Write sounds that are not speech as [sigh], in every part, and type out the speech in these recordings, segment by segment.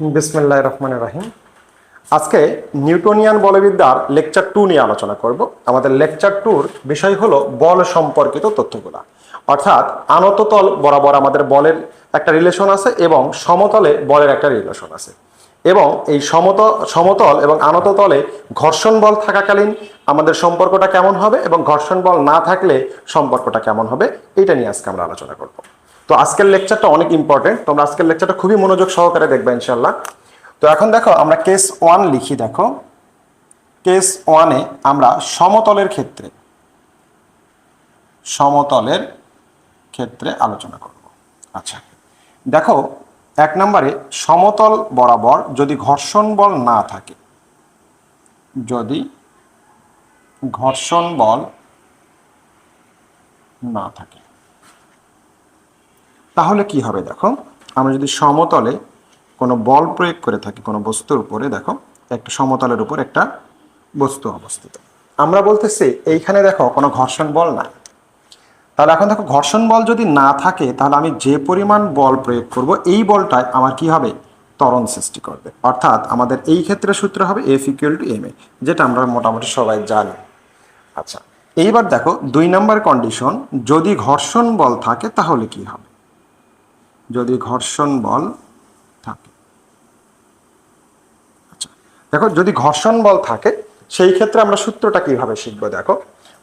বিসমিল্লাহ রহমান রাহিম। আজকে Newtonian বলবিদ্যার lecture to নিয়ে আলোচনা করব। আমাদের লেকচার টুর বিষয় হলো বল সম্পর্কিত তথ্যগুলা। অর্থাৎ আনততল বরাবর আমাদের বলের একটা রিলেশন আছে এবং সমতলে বলের একটা রিলেশন আছে। এবং এই সমত, সমতল এবং আনততলে ঘর্ষণ বল থাকাকালীন আমাদের সম্পর্কটা কেমন হবে এবং ঘর্ষণ বল না থাকলে সম্পর্কটা কেমন হবে, এটা নিয়ে আজকে আমরা আলোচনা করব। তো আজকের লেকচারটা অনেক ইম্পর্টেন্ট তোমরা আজকের লেকচারটা খুবই মনোযোগ সহকারে দেখবে ইনশাল্লাহ তো এখন দেখো, আমরা কেস ওয়ান লিখি, দেখো। কেস ওয়ানে আমরা সমতলের ক্ষেত্রে সমতলের ক্ষেত্রে আলোচনা করব। আচ্ছা দেখো, এক নম্বরে সমতল বরাবর যদি ঘর্ষণ বল না থাকে, যদি ঘর্ষণ বল না থাকে তাহলে কি হবে দেখো? আমরা যদি সমতলে কোনো বল প্রয়োগ করে থাকি, কোনো বস্তুর উপরে, দেখো, একটা সমতলের উপর একটা বস্তু অবস্থিত। আমরা বলতেছি, এইখানে দেখো কোনো ঘর্ষণ বল নাই। তাহলে এখন দেখো, ঘর্ষণ বল যদি না থাকে, তাহলে আমি যে পরিমাণ বল প্রয়োগ করব, এই বলটায় আমার কি হবে? ত্বরণ সৃষ্টি করবে। অর্থাৎ আমাদের এই ক্ষেত্রে সূত্র হবে F equal to M A যেটা আমরা মোটামুটি সবাই জানি। আচ্ছা এইবার দেখো, দুই নম্বর কন্ডিশন যদি ঘর্ষণ বল থাকে, তাহলে কি হবে? যদি ঘর্ষণ বল থাকে। আচ্ছা দেখো, যদি ঘর্ষণ বল থাকে, সেই ক্ষেত্রে আমরা সূত্রটা কীভাবে শিখব, দেখো।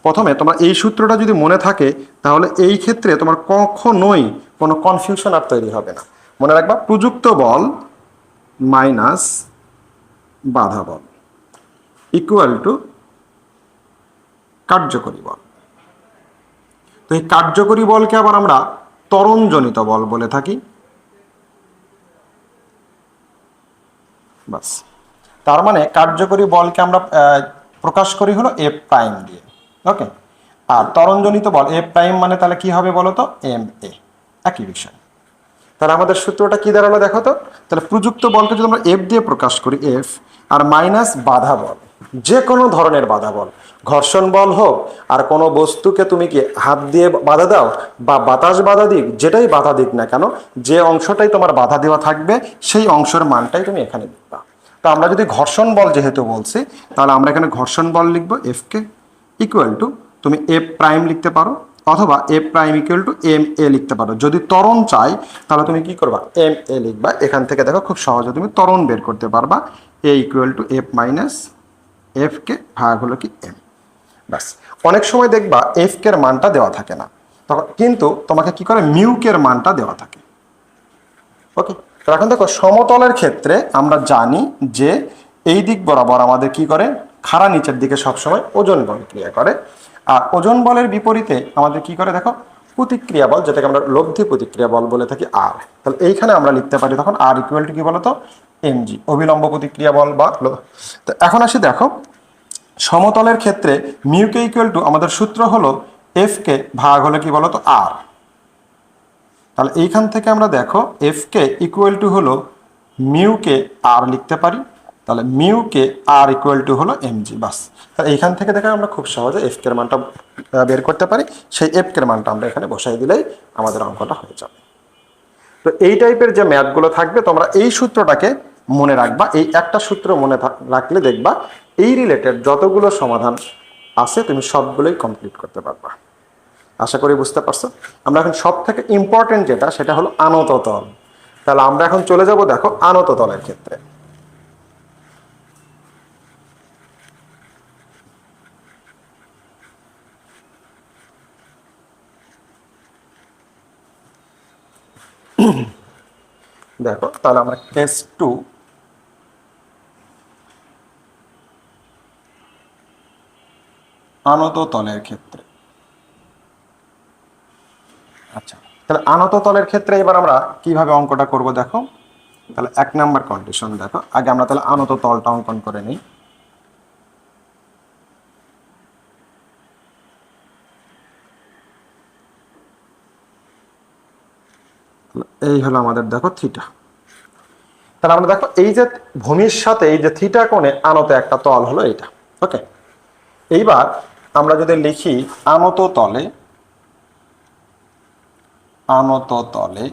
প্রথমে তোমার এই সূত্রটা যদি মনে থাকে, তাহলে এই ক্ষেত্রে তোমার কখনোই কোনো কনফিউশন আর তৈরি হবে না। মনে রাখবা, প্রযুক্ত বল মাইনাস বাধা বল ইকুয়াল টু কার্যকরী বল। তো এই কার্যকরী বলকে আবার আমরা ত্বরণজনিত বল বলে থাকি। বাস। তার মানে কার্যকরী বলকে আমরা প্রকাশ করি হলো এফ প্রাইম দিয়ে। ওকে আর ত্বরণজনিত বল এফ প্রাইম মানে তাহলে কি হবে বলো তো? এম এ একই বিষয়। তাহলে আমাদের সূত্রটা কি দাঁড়াল দেখো তো? তাহলে প্রযুক্ত বলকে যদি আমরা এফ দিয়ে প্রকাশ করি এফ আর মাইনাস বাধা বল। যে কোনো ধরনের বাধা বল। ঘর্ষণ বল হোক, আর কোনো বস্তুকে তুমি কি হাত দিয়ে বাধা দাও, বা বাতাস বাধা দিক, যেটাই বাধা দিক না কেন, যে অংশটাই তোমার বাধা দেওয়া থাকবে, সেই অংশের মানটাই তুমি এখানে লিখবা। তো আমরা যদি ঘর্ষণ বল যেহেতু বলছি, তাহলে আমরা এখানে ঘর্ষণ বল লিখব এফ কে ইকুয়াল টু তুমি এফ প্রাইম লিখতে পারো, অথবা F prime equal to M A লিখতে পারো। যদি তরণ চাই, তাহলে তুমি কি করবা? এম এ লিখবা। এখান থেকে দেখো খুব সহজে তুমি তরণ বের করতে পারবা। A equal to F minus F K ভাগ হলো কি এম ব্যাস। অনেক সময় দেখবা এফ কের মানটা দেওয়া থাকে না। তখন কিন্তু তোমাকে কি করে? মিউকের মানটা দেওয়া থাকে। ওকে এখন দেখো, সমতলের ক্ষেত্রে আমরা জানি যে এই দিক বরাবর আমাদের কি করে? খাড়া নিচের দিকে সবসময় ওজন বল ক্রিয়া করে। আর ওজন বলের বিপরীতে আমাদের কি করে দেখো? প্রতিক্রিয়া বল, যেটাকে আমরা লব্ধি প্রতিক্রিয়া বল বলে থাকি আর তাহলে এইখানে আমরা লিখতে পারি তখন আর ইকুয়াল টু কি বলতো? এমজি, অবিলম্ব প্রতিক্রিয়া বল বা তো এখন আসি দেখো, সমতলের ক্ষেত্রে মিউকে ইকুয়াল টু আমাদের সূত্র হলো এফ কে ভাগ হলো কি বলতো আর তাহলে এইখান থেকে আমরা দেখো এফ কে ইকুয়াল টু হলো মিউকে আর লিখতে পারি। তাহলে mu K R equal to হলো এমজি বাস। তাহলে এইখান থেকে দেখে আমরা খুব সহজে এফ কের মানটা বের করতে পারি। সেই এফ কের মানটা আমরা এখানে বসাই দিলেই আমাদের অঙ্কটা হয়ে যাবে। তো এই টাইপের যে ম্যাথগুলো থাকবে, তোমরা এই সূত্রটাকে মনে রাখবা। এই একটা সূত্র মনে রাখলে দেখবা এই রিলেটেড যতগুলো সমাধান আছে, তুমি সবগুলোই কমপ্লিট করতে পারবা। আশা করি বুঝতে পারছ? আমরা এখন সব থেকে ইম্পর্টেন্ট যেটা, সেটা হলো আনত তল। তাহলে আমরা এখন চলে যাব, দেখো, আনত তলের ক্ষেত্রে। দেখো, তাহলে আমরা কেস টু আনত তলের ক্ষেত্রে। আচ্ছা তাহলে আনত তলের ক্ষেত্রে এবার আমরা কীভাবে অঙ্কটা করব দেখো? তাহলে এক নাম্বার কন্ডিশন দেখো। আগে আমরা তাহলে আনত তলটা অঙ্কন করে নিই। এই হলো আমাদের দেখো থিটা তাহলে আমরা দেখো এই যে ভূমির সাথে এই যে থিটা কোণে আনত একটা তল হলো এটা ওকে এইবার আমরা যদি লিখি আনত তলে আনত তলে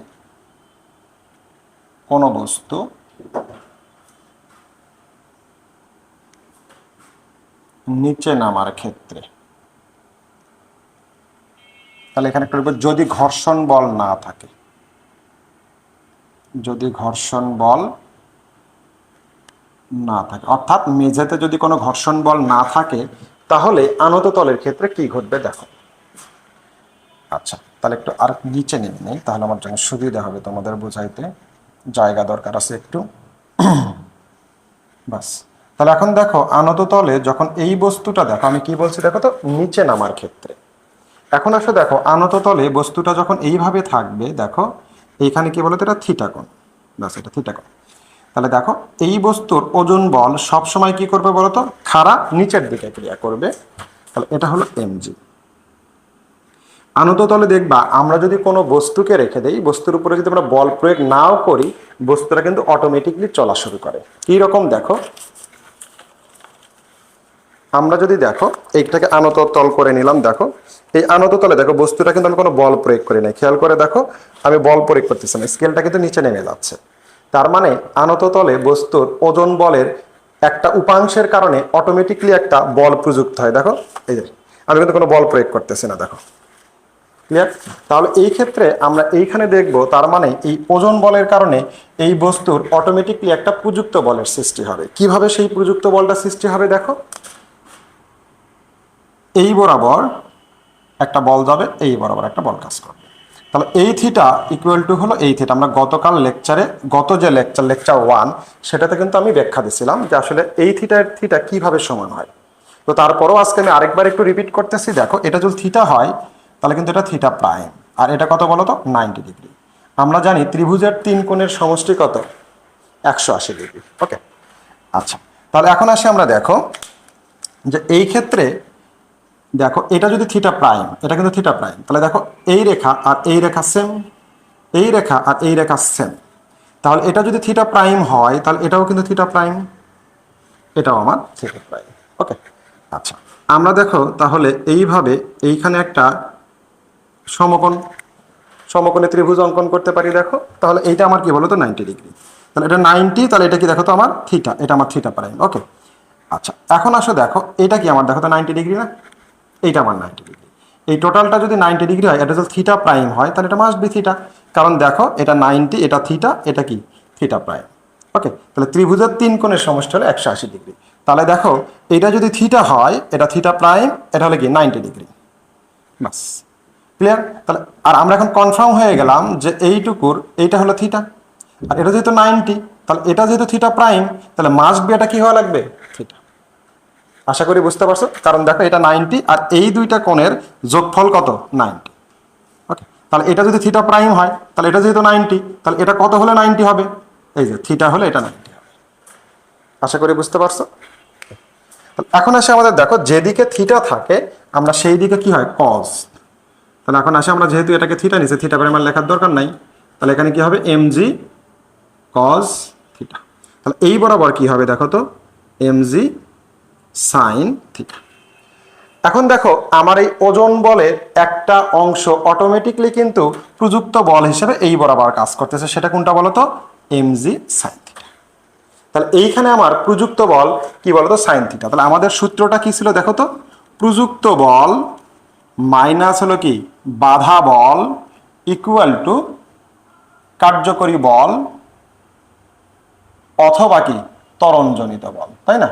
কোন বস্তু নিচে নামার ক্ষেত্রে। তাহলে এখানে একটা যদি ঘর্ষণ বল না থাকে। যদি ঘর্ষণ বল না থাকে, অর্থাৎ মেঝেতে যদি কোনো ঘর্ষণ বল না থাকে, তাহলে আনত তলের ক্ষেত্রে কি ঘটবে দেখো। আচ্ছা তাহলে একটু আর নিচে নেমে নেই, তাহলে আমার জন্য সুবিধা হবে তোমাদের বোঝাইতে। জায়গা দরকার আছে একটু। [coughs] বাস, তাহলে এখন দেখো, আনত তলে যখন এই বস্তুটা দেখো, আমি কি বলছি দেখো তো, নিচে নামার ক্ষেত্রে। এখন আসো দেখো, আনত তলে বস্তুটা যখন এইভাবে থাকবে, দেখো এইখানে কি বলতো এটা থিটা কোণ বাস এটা থিটা তাহলে দেখো, এই বস্তুর ওজন বল সব সময় কি করবে বলতো? খাড়া নিচের দিকে ক্রিয়া করবে। তাহলে এটা হলো এমজি। আনত তলে দেখবা, আমরা যদি কোনো বস্তুকে রেখে দেই, বস্তুর উপরে যদি আমরা বল প্রয়োগ নাও করি, বস্তুটা কিন্তু অটোমেটিকলি চলা শুরু করে। রকম দেখো? আমরা যদি দেখো, এইটাকে আনত তল করে নিলাম, দেখো। এই আনত তলে, দেখো, বস্তুটা কিন্তু আমি কোনো বল প্রয়োগ করি নাই। খেয়াল করে দেখো, আমি বল প্রয়োগ করতেছি না। স্কেলটা কিন্তু নিচে নেমে যাচ্ছে। তার মানে আনত তলে বস্তুর ওজন বলের একটা উপাংশের কারণে অটোমেটিকলি একটা বল প্রযুক্ত হয়। দেখো, এই যে, আমি কিন্তু কোনো বল প্রয়োগ করতেছি না, দেখো। ক্লিয়ার তাহলে এই ক্ষেত্রে আমরা এইখানে দেখব, তার মানে এই ওজন বলের কারণে এই বস্তুর অটোমেটিকলি একটা প্রযুক্ত বলের সৃষ্টি হবে। কীভাবে সেই প্রযুক্ত বলটা সৃষ্টি হবে, দেখো। এই বরাবর একটা বল যাবে, এই বরাবর একটা বল কাজ করবে। তাহলে এই থিটা ইকুয়াল টু হলো এই থিটা আমরা গতকাল লেকচারে গত যে লেকচার লেকচার ওয়ান সেটাতে কিন্তু আমি ব্যাখ্যা দিছিলাম যে আসলে এই থিটার থিটা কীভাবে সমান হয়। তো তারপরেও আজকে আমি আরেকবার একটু রিপিট করতেছি। দেখো, এটা যদি থিটা হয়, তাহলে কিন্তু এটা থিটা প্রাইম আর এটা কত বলো তো নাইনটি ডিগ্রি আমরা জানি ত্রিভুজের তিন কোণের সমষ্টি কত? একশো আশি ডিগ্রি ওকে আচ্ছা। তাহলে এখন আসি আমরা দেখো যে এই ক্ষেত্রে দেখো, এটা যদি থিটা প্রাইম এটা কিন্তু থিটা প্রাইম তাহলে দেখো, এই রেখা আর এই রেখা সেম এই রেখা আর এই রেখা সেম তাহলে এটা যদি থিটা প্রাইম হয়, তাহলে এটাও কিন্তু থিটা প্রাইম এটাও আমার থিটা প্রাইম ওকে আচ্ছা আমরা দেখো তাহলে এইভাবে এইখানে একটা সমকোণ, সমকোণে ত্রিভুজ অঙ্কন করতে পারি, দেখো। তাহলে এইটা আমার কি বলো তো নাইনটি ডিগ্রি তাহলে এটা নাইনটি তাহলে এটা কি দেখো তো আমার থিটা এটা আমার থিটা প্রাইম ওকে আচ্ছা এখন আসো দেখো, এটা কি আমার? দেখো তো নাইনটি ডিগ্রি না? এইটা আমার নাইনটি ডিগ্রি এই টোটালটা যদি নাইনটি ডিগ্রি হয়, এটা যদি থিটা প্রাইম হয়, তাহলে এটা মাস্ট বি থিটা কারণ দেখো, এটা নাইনটি এটা থিটা এটা কি? থিটা প্রাইম ওকে তাহলে ত্রিভুজের তিন কোণের সমষ্টি হলো একশো আশি ডিগ্রি তাহলে দেখো, এটা যদি থিটা হয়, এটা থিটা প্রাইম এটা হলো কি? নাইনটি ডিগ্রি বাস ক্লিয়ার তাহলে, আর আমরা এখন কনফার্ম হয়ে গেলাম যে এইটুকুর, এইটা হলো থিটা আর এটা যেহেতু নাইনটি তাহলে এটা যেহেতু থিটা প্রাইম তাহলে মাস্ট বি এটা কি হওয়া লাগবে? আশা করি বুঝতে পারছ? কারণ দেখো, এটা নাইনটি আর এই দুইটা কোণের যোগফল কত? নাইনটি ওকে তাহলে এটা যদি থিটা প্রাইম হয়, তাহলে এটা যেহেতু নাইনটি তাহলে এটা কত হলে নাইনটি হবে? এই যে থিটা হলে এটা নাইনটি হবে। আশা করি বুঝতে পারছ? এখন আসে আমাদের, দেখো, যেদিকে থিটা থাকে, আমরা সেই দিকে কি হয়? কজ তাহলে এখন আসে আমরা, যেহেতু এটাকে থিটা নিচে থিটা প্রাইমার লেখার দরকার নাই, তাহলে এখানে কি হবে? এম জি কজ থিটা তাহলে এই বরাবর কি হবে দেখো তো? এম জি সাইন থিটা এখন দেখো, আমার এই ওজন বলের একটা অংশ অটোমেটিকলি কিন্তু প্রযুক্ত বল হিসেবে এই বরাবর কাজ করতেছে। সেটা কোনটা বলো তো এম জি সাইন থিটা তাহলে এইখানে আমার প্রযুক্ত বল কি বলতো? সাইন থিটা তাহলে আমাদের সূত্রটা কি ছিল দেখো তো? প্রযুক্ত বল মাইনাস হলো কি? বাধা বল ইকুয়াল টু কার্যকরী বল অথবা কি? ত্বরণজনিত বল, তাই না?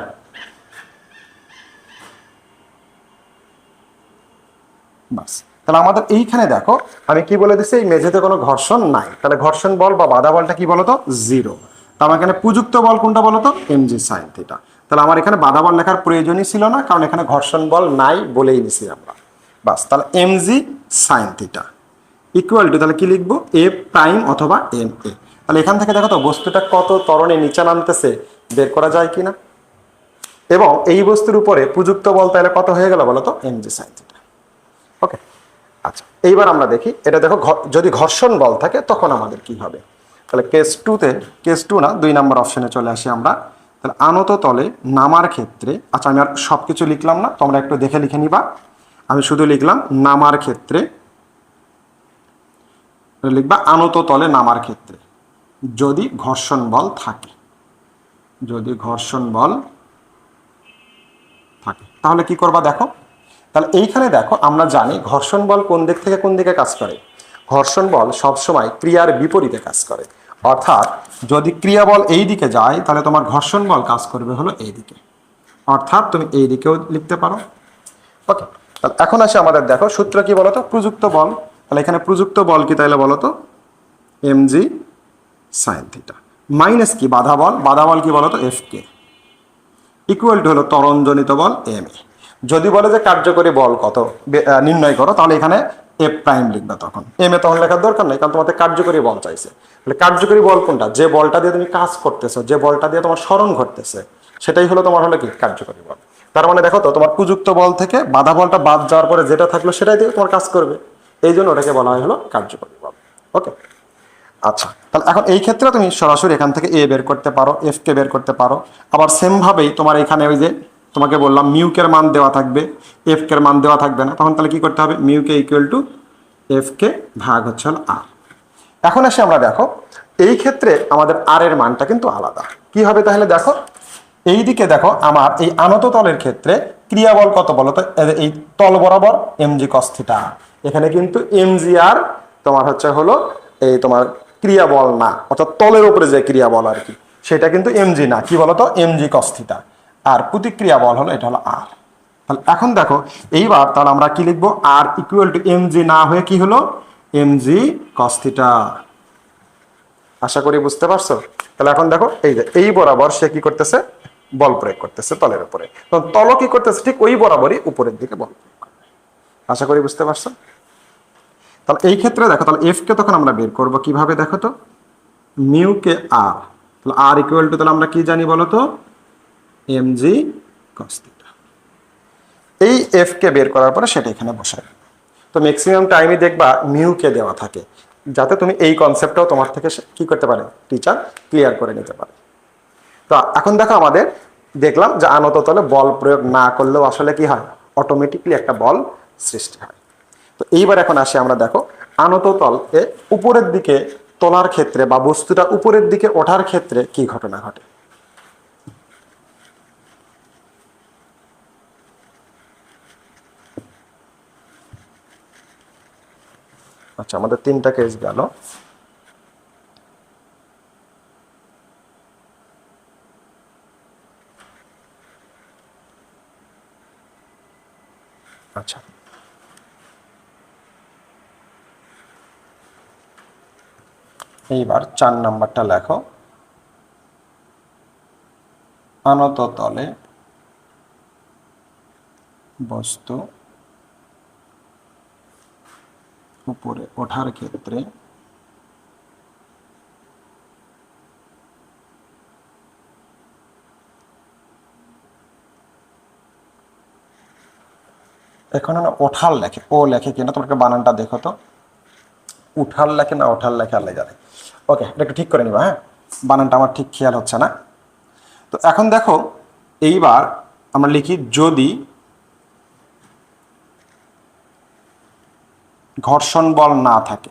বাস তাহলে আমাদের এইখানে দেখো, আমি কি বলে দিচ্ছি, এই মেঝেতে কোনো ঘর্ষণ নাই। তাহলে ঘর্ষণ বল বা বাধা বলটা কি বলতো? জিরো। তো আমার এখানে প্রযুক্ত বল কোনটা বলতো? M G sine theta. তাহলে আমার এখানে বাধা বল লেখার প্রয়োজনই ছিল না, কারণ এখানে ঘর্ষণ বল নাই বলেই নিছি আমরা। বাস, তাহলে M G sine theta. Equal to, তাহলে কি লিখব? এ প্রাইম অথবা এম এ। তাহলে এখান থেকে দেখো তো, বস্তুটা কত ত্বরণে নিচে নামতেছে, বের করা যায় কিনা? এবং এই বস্তুর উপরে প্রযুক্ত বল তাহলে কত হয়ে গেল বলো তো M G sine theta. Okay আচ্ছা এইবার আমরা দেখি, এটা দেখো যদি ঘর্ষণ বল থাকে, তখন আমাদের কি হবে? তাহলে কেস টুতে কেস টু না, দুই নম্বর অপশনে চলে আসি আমরা। তাহলে আনত তলে নামার ক্ষেত্রে আচ্ছা আমি আর সব কিছু লিখলাম না, তোমরা একটু দেখে লিখে নিবা। আমি শুধু লিখলাম নামার ক্ষেত্রে লিখবা আনত তলে নামার ক্ষেত্রে, যদি ঘর্ষণ বল থাকে। যদি ঘর্ষণ বল থাকে। তাহলে কি করবা দেখো? তাহলে এইখানে দেখো, আমরা জানি ঘর্ষণ বল কোন দিক থেকে কোন দিকে কাজ করে। ঘর্ষণ বল সবসময় ক্রিয়ার বিপরীতে কাজ করে। অর্থাৎ যদি ক্রিয়া বল এই দিকে যায়, তাহলে তোমার ঘর্ষণ বল কাজ করবে হলো এই দিকে। অর্থাৎ তুমি এই দিকেও লিখতে পারো। ওকে এখন আসে আমাদের দেখো, সূত্র কি বলতো? প্রযুক্ত বল। তাহলে এখানে প্রযুক্ত বল কি তাহলে বলতো? M G sine theta. Minus কি? বাধা বল। বাধা বল কি বলতো? F K. ইকুয়াল টু হলো ত্বরণজনিত বল, এম এ। যদি বলে যে কার্যকরী বল কত নির্ণয় করো, তাহলে এখানে এফ প্রাইম লিখবে তখন। এম এ তখন লেখার দরকার নেই, কারণ তোমাদের কার্যকরী বল চাইছে। তাহলে কার্যকরী বল কোনটা? যে বলটা দিয়ে তুমি কাজ করতেছো, যে বলটা দিয়ে তোমার স্মরণ ঘটতেছে, সেটাই হলো তোমার হলো কি? কার্যকরী বল। তার মানে দেখো তো, তোমার প্রযুক্ত বল থেকে বাধা বলটা বাদ যাওয়ার পরে যেটা থাকল সেটাই দিয়ে তোমার কাজ করবে। এই জন্য ওটাকে বলা হয় হলো কার্যকরী বল। ওকে? আচ্ছা তাহলে এখন এই ক্ষেত্রে তুমি সরাসরি এখান থেকে এ বের করতে পারো এফ কে বের করতে পারো। আবার সেম ভাবেই তোমার এখানে ওই যে তোমাকে বললাম মিউকের মান দেওয়া থাকবে এফ কের মান দেওয়া থাকবে না। তখন তাহলে কি করতে হবে? Mu K equal to F K ভাগ হচ্ছে হলো আর এখন এসে আমরা দেখো, এই ক্ষেত্রে আমাদের আর এর মানটা কিন্তু আলাদা। কি হবে তাহলে দেখো? এই দিকে দেখো, আমার এই আনত তলের ক্ষেত্রে ক্রিয়া বল কত বলো তো? এই- তল বরাবর এম এমজি কস্থিটা এখানে কিন্তু এমজি আর তোমার হচ্ছে হলো এই তোমার ক্রিয়া বল না, অর্থাৎ তলের উপরে যে ক্রিয়া বল আর কি, সেটা কিন্তু এমজি না। কি বলতো এম এমজি কস্থিটা আর প্রতিক্রিয়া বল হলো এটা হলো আর তাহলে এখন দেখো, এইবার তাহলে আমরা কি লিখব? আর ইকুয়াল টু এমজি না হয়ে কি হলো? এমজি কস্থিটা আশা করি বুঝতে পারছ? তাহলে এখন দেখো, এই যে এই বরাবর সে কি করতেছে? বল প্রয়োগ করতেছে তলের উপরে। তো তল কি করতেছে? ঠিক ওই বরাবরই উপরের দিকে বল আশা করি বুঝতে পারছ? তাহলে এই ক্ষেত্রে দেখো, তাহলে এফ কে তখন আমরা বের করব কীভাবে দেখো তো? মিউ কে আর তাহলে আর ইকুয়াল টু তাহলে আমরা কি জানি বলো তো? এম জি কস্তিটা এই এফ কে বের করার পরে সেটা এখানে বসায় তো ম্যাক্সিমাম টাইমই দেখবা মিউ কে দেওয়া থাকে। যাতে তুমি এই কনসেপ্টটাও তোমার থেকে কি করতে পারে? টিচার ক্লিয়ার করে নিতে পারে। তো এখন দেখো আমাদের দেখলাম যে আনত তলে বল প্রয়োগ না করলেও আসলে কি হয়? অটোমেটিকলি একটা বল সৃষ্টি হয়। তো এইবার এখন আসি আমরা দেখো, আনত তল এ উপরের দিকে তোলার ক্ষেত্রে বা বস্তুটা উপরের দিকে ওঠার ক্ষেত্রে কি ঘটনা ঘটে? আচ্ছা আমাদের তিনটা কেস গেল। আচ্ছা। এইবার চার নাম্বারটা লেখো। আনত তলে বস্তু উপরে ওঠার ক্ষেত্রে এখন না ওঠাল লেখে, ও লেখে কিনা, তোমাকে বানানটা দেখো তো। উঠাল লেখে না ওঠাল লেখে আল্লাহ জানে ওকে এটা একটু ঠিক করে নিবা হ্যাঁ? বানানটা আমার ঠিক খেয়াল হচ্ছে না। তো এখন দেখো, এইবার আমরা লিখি যদি ঘর্ষণ বল না থাকে।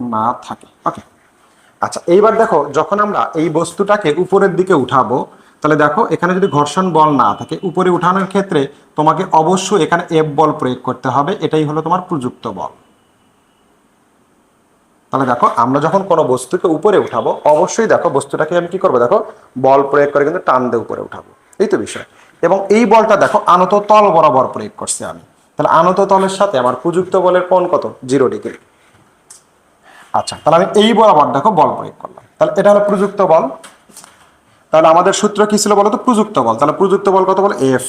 না থাকে। ওকে আচ্ছা এইবার দেখো, যখন আমরা এই বস্তুটাকে উপরের দিকে উঠাবো, তাহলে দেখো, এখানে যদি ঘর্ষণ বল না থাকে, উপরে উঠানোর ক্ষেত্রে তোমাকে অবশ্যই এখানে এফ বল প্রয়োগ করতে হবে, এটাই হলো তোমার প্রযুক্ত বল। তাহলে দেখো, আমরা যখন কোনো বস্তুকে উপরে উঠাবো, অবশ্যই দেখো, বস্তুটাকে আমি কি করব, দেখো, বল প্রয়োগ করে কিন্তু টান দিয়ে উপরে উঠাবো। এই তো বিষয়। এবং এই বলটা দেখো, আনত তল বরাবর প্রয়োগ করছি আমি। তাহলে আনত তলের সাথে আমার প্রযুক্ত বলের কোণ কত? Zero degree. আচ্ছা তাহলে আমি এই বরাবর দেখো বল প্রয়োগ করলাম। তাহলে এটা হলো প্রযুক্ত বল। তাহলে আমাদের সূত্র কি ছিল বলতো? প্রযুক্ত বল। তাহলে প্রযুক্ত বল কত বল? এফ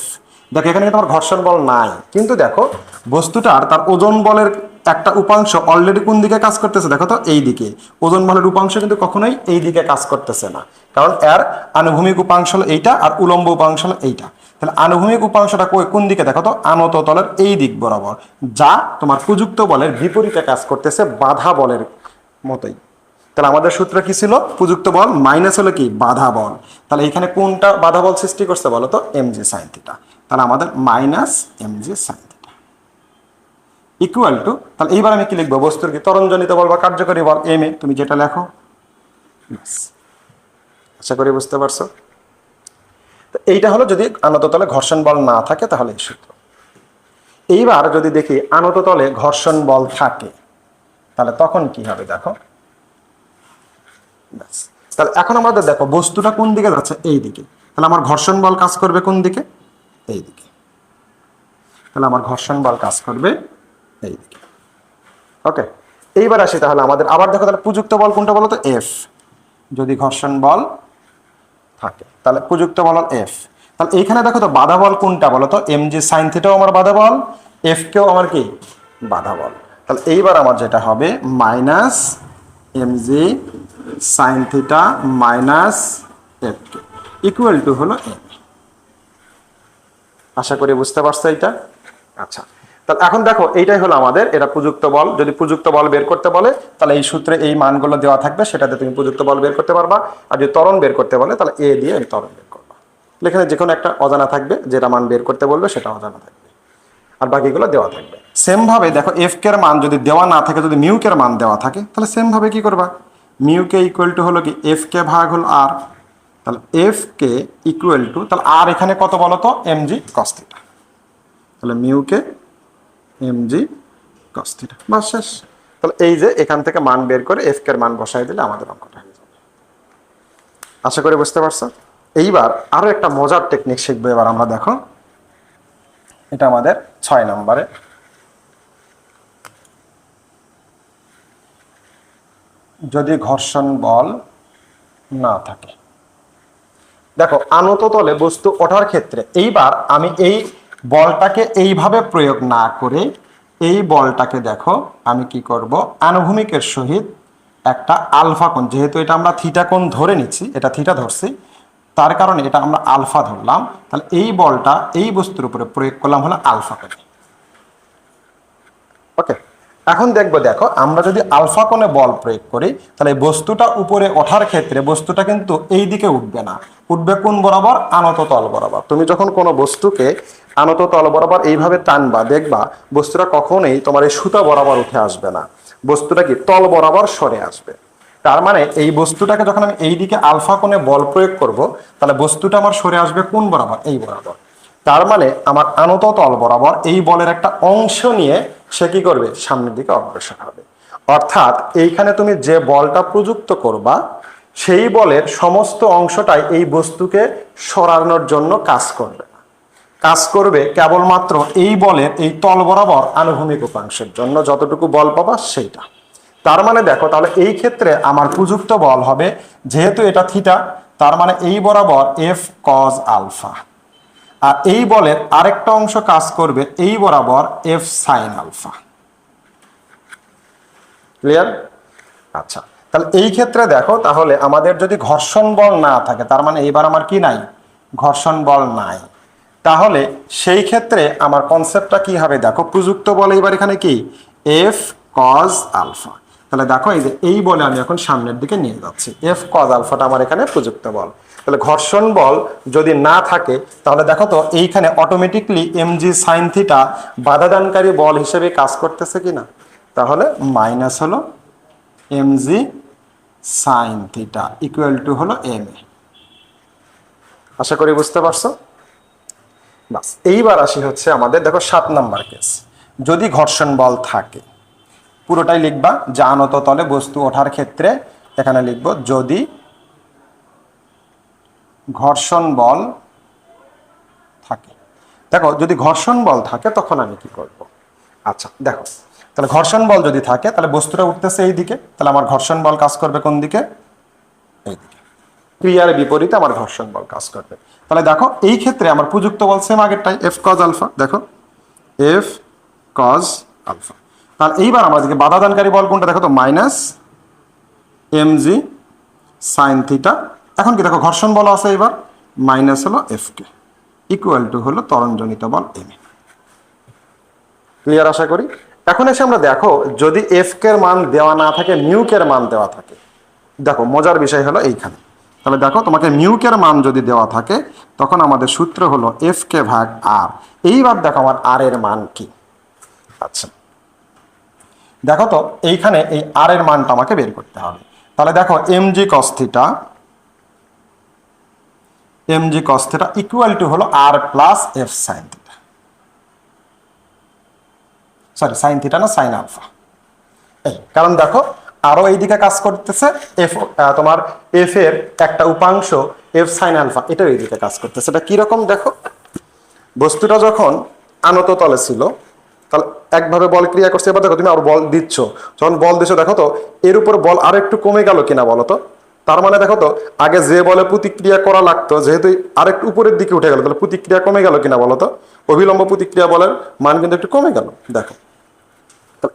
দেখো, এখানে কিন্তু আমার ঘর্ষণ বল নাই। কিন্তু দেখো, বস্তুটার তার ওজন বলের একটা উপাংশ অলরেডি কোন দিকে কাজ করতেছে? দেখো তো, এই দিকে। ওজন বলের উপাংশ কিন্তু কখনোই এই দিকে কাজ করতেছে না। কারণ এর আনুভূমিক উপাংশ হলো এইটা আর উলম্ব উপাংশ হলো এইটা। তাহলে আনুভূমিক উপাংশটা কোন দিকে? দেখো তো, আনত তলের এই দিক বরাবর, যা তোমার প্রযুক্ত বলের বিপরীতে কাজ করতেছে বাধা বলের মতোই। তাহলে আমাদের সূত্র কি ছিল? প্রযুক্ত বল মাইনাস হলো কি? বাধা বল। তাহলে এখানে কোনটা বাধা বল সৃষ্টি করছে বলো তো? এম জি সাইন থিটা তাহলে আমাদের minus M G sine equal to তাহলে এইবার আমি কি লিখব? বস্তুর কি তরণজনিত বল বা কার্যকরী বল? এম এ তুমি যেটা লেখো। আশা করি বুঝতে পারছ? তো এইটা হলো যদি আনত তলে ঘর্ষণ বল না থাকে, তাহলে এই সূত্র। এইবার যদি দেখি আনত তলে ঘর্ষণ বল থাকে, তাহলে তখন কি হবে দেখো। তাহলে এখন আমাদের দেখো, বস্তুটা কোন দিকে যাচ্ছে? এই দিকে। তাহলে আমার ঘর্ষণ বল কাজ করবে কোন দিকে? এই দিকে। তাহলে আমার ঘর্ষণ বল কাজ করবে এই ওকে এইবার আসি তাহলে আমাদের। আবার দেখো তাহলে প্রযুক্ত বল কোনটা বলো তো এফ যদি ঘর্ষণ বল থাকে, তাহলে প্রযুক্ত বল এফ তাহলে এইখানে দেখো তো বাধা বল কোনটা বলো তো এম জি সাইন থিটাও আমার বাধা বল এফ কেও আমার কি? বাধা বল। তাহলে এইবার আমার যেটা হবে minus M G sine theta minus F K. Equal to হলো এম আশা করি বুঝতে পারছ এটা আচ্ছা। তাহলে এখন দেখো, এইটাই হলো আমাদের, এটা প্রযুক্ত বল। যদি প্রযুক্ত বল বের করতে বলে, তাহলে এই সূত্রে এই মানগুলো দেওয়া থাকবে, সেটাতে তুমি প্রযুক্ত বল বের করতে পারবা। আর যদি ত্বরণ বের করতে বলে, তাহলে এ দিয়ে এই ত্বরণ বের করবা। এখানে যে কোনো একটা অজানা থাকবে, যেটা মান বের করতে বলবে সেটা অজানা থাকবে। আর বাকিগুলো দেওয়া থাকবে। সেম ভাবে দেখো এফ কের মান যদি দেওয়া না থাকে, যদি মিউ কের মান দেওয়া থাকে, তাহলে সেম ভাবে কি করবা? মিউ কে ইকুয়াল টু হলো কি এফ কে ভাগ হলো আর তাহলে এফ কে ইকুয়াল টু তাহলে আর এখানে কত বলো তো এম জি কস্তিটা তাহলে মিউ কে এম জি কস্তিটা বাস শেষ। তাহলে এই যে এখান থেকে মান বের করে এফ মান বসাই দিলে আমাদের অঙ্কটা হয়ে যাবে। আশা বুঝতে পারছ? এইবার আরও একটা মজার টেকনিক শিখব এবার আমরা, দেখো। এটা আমাদের ছয় নম্বরে। যদি ঘর্ষণ বল না থাকে। দেখো, আনত তলে বস্তু ওঠার ক্ষেত্রে এইবার আমি এই বলটাকে এইভাবে প্রয়োগ না করে এই বলটাকে দেখো, আমি কি করব? আনুভূমিকের সহিত একটা আলফা কোণ, যেহেতু এটা আমরা থিটা কোণ ধরে নিচ্ছি, এটা থিটা ধরছি, তার কারণে এটা আমরা আলফা ধরলাম, তাহলে এই বলটা এই বস্তুর উপরে প্রয়োগ করলাম হলো আলফা কোণ। ওকে? এখন দেখব, দেখো, আমরা যদি আলফা কোণে বল প্রয়োগ করি, তাহলে বস্তুটা উপরে ওঠার ক্ষেত্রে বস্তুটা কিন্তু এই দিকে উঠবে না। উঠবে কোন বরাবর? আনত তল বরাবর। তুমি যখন কোনো বস্তুকে আনত তল বরাবর এইভাবে টানবা, দেখবা বস্তুটা কখনোই তোমার এই সুতা বরাবর উঠে আসবে না। বস্তুটা কি তল বরাবর সরে আসবে। তার মানে এই বস্তুটাকে যখন আমি এই দিকে আলফা কোণে বল প্রয়োগ করব, তাহলে বস্তুটা আমার সরে আসবে কোন বরাবর? এই বরাবর। তার মানে আমার আনত তল বরাবর এই বলের একটা অংশ নিয়ে সে কি করবে? সামনের দিকে অগ্রসর হবে। অর্থাৎ এইখানে তুমি যে বলটা প্রযুক্ত করবা, সেই বলের সমস্ত অংশটাই এই বস্তুকে সরানোর জন্য কাজ করবে। কাজ করবে কেবলমাত্র এই বলের এই তল বরাবর আনুভূমিক উপাংশের জন্য, যতটুকু বল পাবা সেইটা। তার মানে দেখো, তাহলে এই ক্ষেত্রে আমার প্রযুক্ত বল হবে, যেহেতু এটা থিটা, তার মানে এই বরাবর এফ কজ আলফা। আর এই বলের আরেকটা অংশ কাজ করবে এই বরাবর এফ সাইন আলফা ক্লিয়ার আচ্ছা তাহলে এই ক্ষেত্রে দেখো, তাহলে আমাদের যদি ঘর্ষণ বল না থাকে, তার মানে এইবার আমার কি নাই? ঘর্ষণ বল নাই। তাহলে সেই ক্ষেত্রে আমার কনসেপ্টটা কি হবে? দেখো, প্রযুক্ত বল এইবার এখানে কি? এফ কজ আলফা তাহলে দেখো, এই যে এই বলে আমি এখন সামনের দিকে নিয়ে যাচ্ছি। এফ কজ আলফাটা আমার এখানে প্রযুক্ত বল। তাহলে ঘর্ষণ বল যদি না থাকে, তাহলে দেখো তো এইখানে automatically M G sine theta বাধাদানকারী বল হিসেবে কাজ করতেছে কিনা? তাহলে মাইনাস হলো M G sine theta equal to হলো এম এ আশা করি বুঝতে পারছ? বাস, এইবার আসি হচ্ছে আমাদের, দেখো সাত নাম্বার কেস যদি ঘর্ষণ বল থাকে, পুরোটাই লিখবা জানত তলে বস্তু ওঠার ক্ষেত্রে, এখানে লিখব যদি ঘর্ষণ বল থাকে। দেখো, যদি ঘর্ষণ বল থাকে, তখন আমি কি করব? আচ্ছা দেখো, তাহলে ঘর্ষণ বল যদি থাকে, তাহলে বস্তুটা উঠতেছে এই দিকে তাহলে আমার ঘর্ষণ বল কাজ করবে কোন দিকে? এই দিকে ক্রিয়ার বিপরীতে আমার ঘর্ষণ বল কাজ করবে। তাহলে দেখো, এই ক্ষেত্রে আমার প্রযুক্ত বল সেম আগেরটাই এফ কজ আলফা দেখো এফ কজ আলফা তাহলে এইবার আমাদেরকে বাধাদানকারী বল কোনটা, দেখো তো minus M G sine theta এখন কি দেখো, ঘর্ষণ বল আছে এবার মাইনাস হলো এফ কে ইকুয়াল টু হলো তরণজনিত বল এম ক্লিয়ার আশা করি? এখন এসে আমরা দেখো, যদি এফ কের মান দেওয়া না থাকে মিউ কের মান দেওয়া থাকে, দেখো, মজার বিষয় হলো এইখানে। তাহলে দেখো, তোমাকে মিউকের মান যদি দেওয়া থাকে, তখন আমাদের সূত্র হলো এফ কে ভাগ আর এইবার দেখো আমার আর এর মান কি? আচ্ছা। দেখো তো, এইখানে এই আর এর মানটা আমাকে বের করতে হবে। তাহলে দেখো M G cos theta M G cos theta equal to হলো আর plus F sine theta sorry sine theta না সাইন আলফা এই, কারণ দেখো, আরও এইদিকে কাজ করতেছে এফ তোমার এফ এর একটা উপাংশ এফ সাইন আলফা এটাও এইদিকে কাজ করতেছে। এটা কীরকম দেখো? বস্তুটা যখন আনত তলে ছিল, তাহলে একভাবে বল ক্রিয়া করছে, এবার দেখো তুমি আর বল দিচ্ছ। যখন বল দিচ্ছ, দেখো তো, এর উপর বল আর একটু কমে গেল কিনা বলো তো? তার মানে দেখো তো, আগে যে বলে প্রতিক্রিয়া করা লাগতো, যেহেতু আরেকটু উপরের দিকে উঠে গেল, তাহলে প্রতিক্রিয়া কমে গেল কিনা বলো তো? অবিলম্ব প্রতিক্রিয়া বলের মান কিন্তু একটু কমে গেল, দেখো।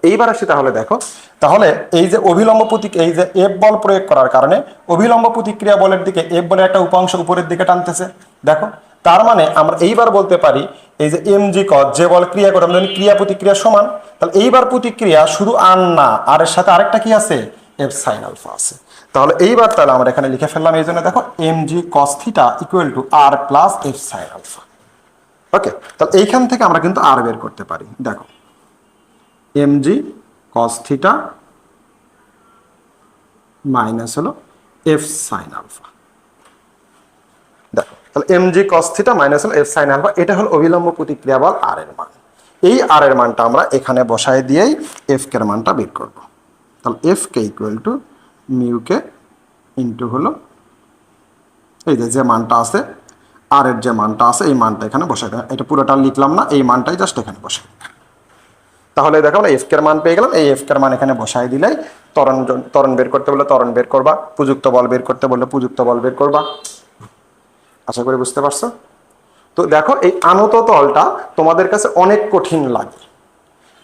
এইবার আসি তাহলে দেখো, তাহলে এই যে অভিলম্ব প্রতি এই যে এফ বল প্রয়োগ করার কারণে অভিলম্ব প্রতিক্রিয়া বলের দিকে এফ বলের একটা উপাংশ উপরের দিকে টানতেছে, দেখো। তার মানে আমরা এইবার বলতে পারি, এই যে এম জি কজ যে বল ক্রিয়া করে, আমরা ক্রিয়া প্রতিক্রিয়া সমান, তাহলে এইবার প্রতিক্রিয়া শুধু আর না, আর এর সাথে আরেকটা কি আছে? এফ সাইন আলফা আছে। তাহলে এইবার তাহলে আমরা এখানে লিখে ফেললাম এই জন্য দেখো M G cos theta equal to R plus F sine alpha okay তাহলে এইখান থেকে আমরা কিন্তু আর বের করতে পারি। দেখো M G cos theta minus হলো এফ সাইন আলফা দেখো, তাহলে M G cos theta minus হলো এফ সাইন আলফা এটা হলো অবিলম্ব প্রতিক্রিয়া বল আর এর মান। এই আর এর মানটা আমরা এখানে বসায় দিয়েই এফ এর মানটা বের করব। তাহলে F K equal to mu K into হলো এই যে যে মানটা আছে আর এর যে মানটা আছে, এই মানটা এখানে বসাই দেবেন এটা পুরোটা লিখলাম না, এই মানটাই জাস্ট এখানে বসাই। তাহলে দেখো এফ কের মান পেয়ে গেলাম, এই এফ কের মান এখানে বসাই দিলেই তরণ তরণ বের করতে বললে তরণ বের করবা, প্রযুক্ত বল বের করতে বললে প্রযুক্ত বল বের করবা। আশা করি বুঝতে পারছ? তো দেখো, এই আনত তলটা তোমাদের কাছে অনেক কঠিন লাগে।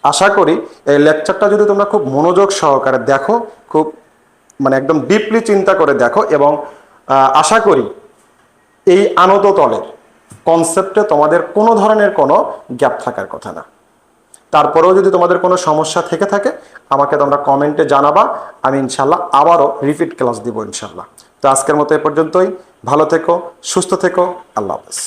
আশা করি এই লেকচারটা যদি তোমরা খুব মনোযোগ সহকারে দেখো, খুব মানে একদম ডিপলি চিন্তা করে দেখো এবং আশা করি এই আনত তলের কনসেপ্টে তোমাদের কোনো ধরনের কোনো গ্যাপ থাকার কথা না। তারপরেও যদি তোমাদের কোনো সমস্যা থেকে থাকে, আমাকে তোমরা কমেন্টে জানাবা, আমি ইনশাল্লাহ আবারও রিপিট ক্লাস দিব ইনশাল্লাহ তো আজকের মতো এ পর্যন্তই। ভালো থেকো, সুস্থ থেকো, আল্লাহ হাফেজ।